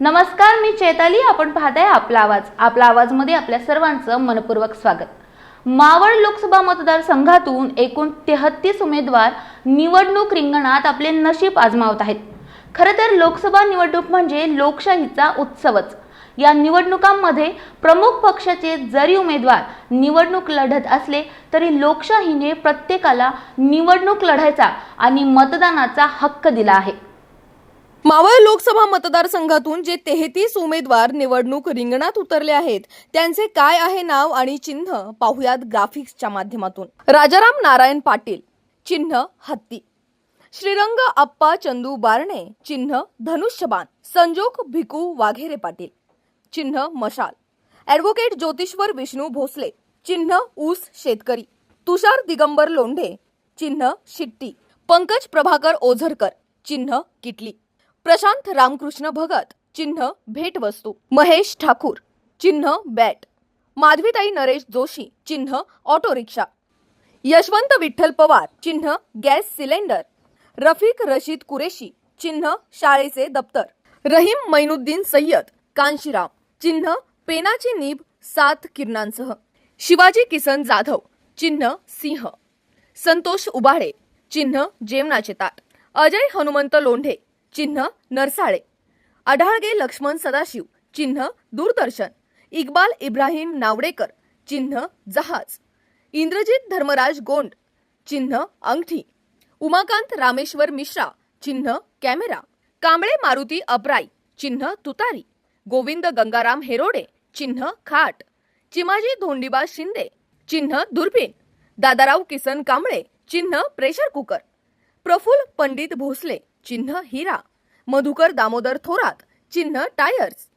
नमस्कार मी चेताली. आपण पाहताय आपला आवाज. आपला आवाजमध्ये आपल्या सर्वांचं मनपूर्वक स्वागत. मावळ लोकसभा मतदारसंघातून एकूण तेहत्तीस उमेदवार निवडणूक रिंगणात आपले नशीब आजमावत आहेत. खरं तर लोकसभा निवडणूक म्हणजे लोकशाहीचा उत्सवच. या निवडणुकांमध्ये प्रमुख पक्षाचे जरी उमेदवार निवडणूक लढत असले तरी लोकशाहीने प्रत्येकाला निवडणूक लढायचा आणि मतदानाचा हक्क दिला आहे. मावळ लोकसभा मतदारसंघातून जे तेहतीस उमेदवार निवडणूक रिंगणात उतरले आहेत त्यांचे काय आहे नाव आणि चिन्ह पाहुयात ग्राफिक्सच्या माध्यमातून. राजाराम नारायण पाटील चिन्ह हत्ती. श्रीरंग अप्पा चंदू बारणे चिन्ह धनुष्यबाण संजोग भिकू वाघेरे पाटील चिन्ह मशाल. ॲडव्होकेट ज्योतिश्वर विष्णू भोसले चिन्ह ऊस शेतकरी. तुषार दिगंबर लोंढे चिन्ह शिट्टी. पंकज प्रभाकर ओझरकर चिन्ह किटली. प्रशांत रामकृष्ण भगत चिन्ह भेटवस्तू. महेश ठाकूर चिन्ह बॅट. माधवीताई नरेश जोशी चिन्ह ऑटो रिक्षा यशवंत विठ्ठल पवार चिन्ह गॅस सिलेंडर. रफिक रशीद कुरेशी चिन्ह शाळेचे दप्तर. रहीम मैनुद्दीन सय्यद कांशीराम. चिन्ह पेनाची नीब सात किरणांसह. शिवाजी किसन जाधव चिन्ह सिंह. संतोष उबाळे चिन्ह जेवणाचे ताट. अजय हनुमंत लोंढे चिन्ह नरसाळे. अढाळगे लक्ष्मण सदाशिव चिन्ह दूरदर्शन. इक्बाल इब्राहिम नावडेकर चिन्ह जहाज. इंद्रजित धर्मराज गोंड चिन्ह अंगठी. उमाकांत रामेश्वर मिश्रा चिन्ह कॅमेरा. कांबळे मारुती अप्राई चिन्ह तुतारी. गोविंद गंगाराम हेरोडे चिन्ह खाट. चिमाजी धोंडीबा शिंदे चिन्ह दुर्बीण दादाराव किसन कांबळे चिन्ह प्रेशर कुकर. प्रफुल पंडित भोसले चिन्ह हिरा मधुकर दामोदर थोरात चिन्ह टायर्स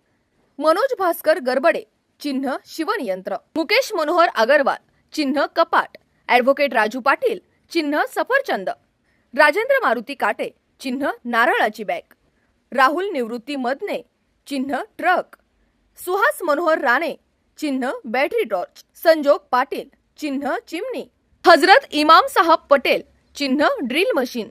मनोज भास्कर गरबडे चिन्ह शिवणयंत्र मुकेश मनोहर अगरवाल चिन्ह कपाट ॲडव्होकेट राजू पाटील चिन्ह सफरचंद राजेंद्र मारुती काटे चिन्ह नारळाची बॅग राहुल निवृत्ती मदने चिन्ह ट्रक सुहास मनोहर राणे चिन्ह बॅटरी टॉर्च संजोग पाटील चिन्ह चिमणी हजरत इमाम साहब पटेल चिन्ह ड्रिल मशीन